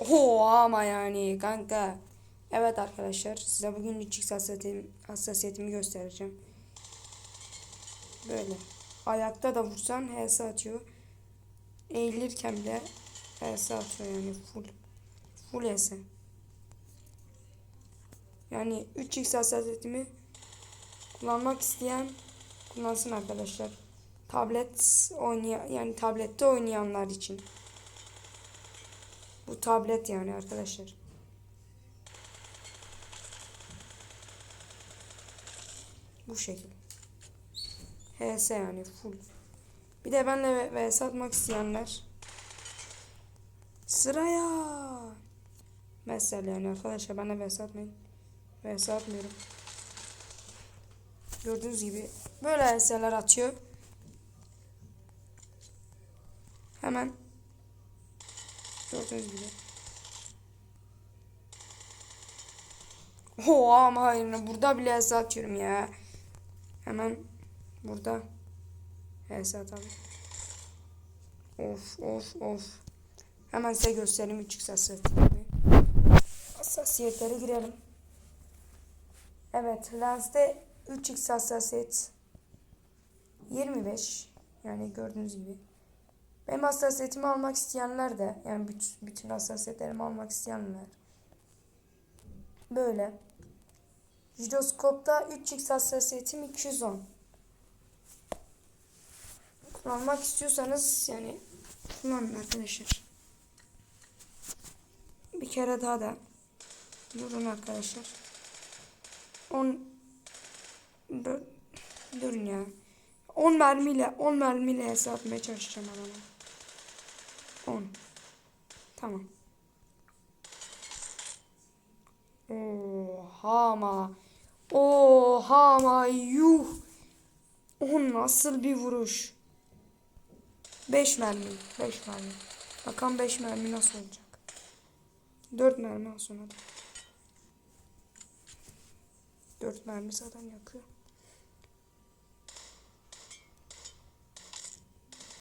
Oo ama yani kanka. Evet arkadaşlar size bugün 3x hassasiyetim, hassasiyetimi göstereceğim. Böyle. Ayakta da vursan HS atıyor. Eğilirken bile HS atıyor yani full. Full HS. Yani 3x hassasiyetimi kullanmak isteyen kullansın arkadaşlar. Tablet oynayan yani tablette oynayanlar için. Bu tablet yani arkadaşlar. Bu şekil. HS yani full. Bir de benle vs atmak isteyenler sıraya. Mesela yani arkadaşlar benle vs atmayın. Vs atmıyorum. Gördüğünüz gibi böyle vs'ler atıyor. Hemen gördüğünüz gibi. Oo ama hayır burada bile vs atıyorum ya. Hemen burada vs atalım. Of of of. Hemen size göstereyim 3 hassasiyetleri. Hassasiyetlere girelim. Evet lenste 3x hassasiyet 25 yani gördüğünüz gibi. Benim hassasiyetimi almak isteyenler de yani bütün, bütün hassasiyetlerimi almak isteyenler böyle. Jiroskopta 3x hassasiyetim 210. Kullanmak istiyorsanız yani kullanın arkadaşlar. Bir kere daha da durun arkadaşlar. 10 dur, durun ya. 10 mermiyle 10 mermiyle hesaplamaya çalışacağım adamı. 10. Tamam. Oha ama. Oha ama yuh. O nasıl bir vuruş. 5 mermi. 5 mermi. Bakalım 5 mermi nasıl olacak. 4 mermi al sonra da. 4 mermi zaten yakıyor.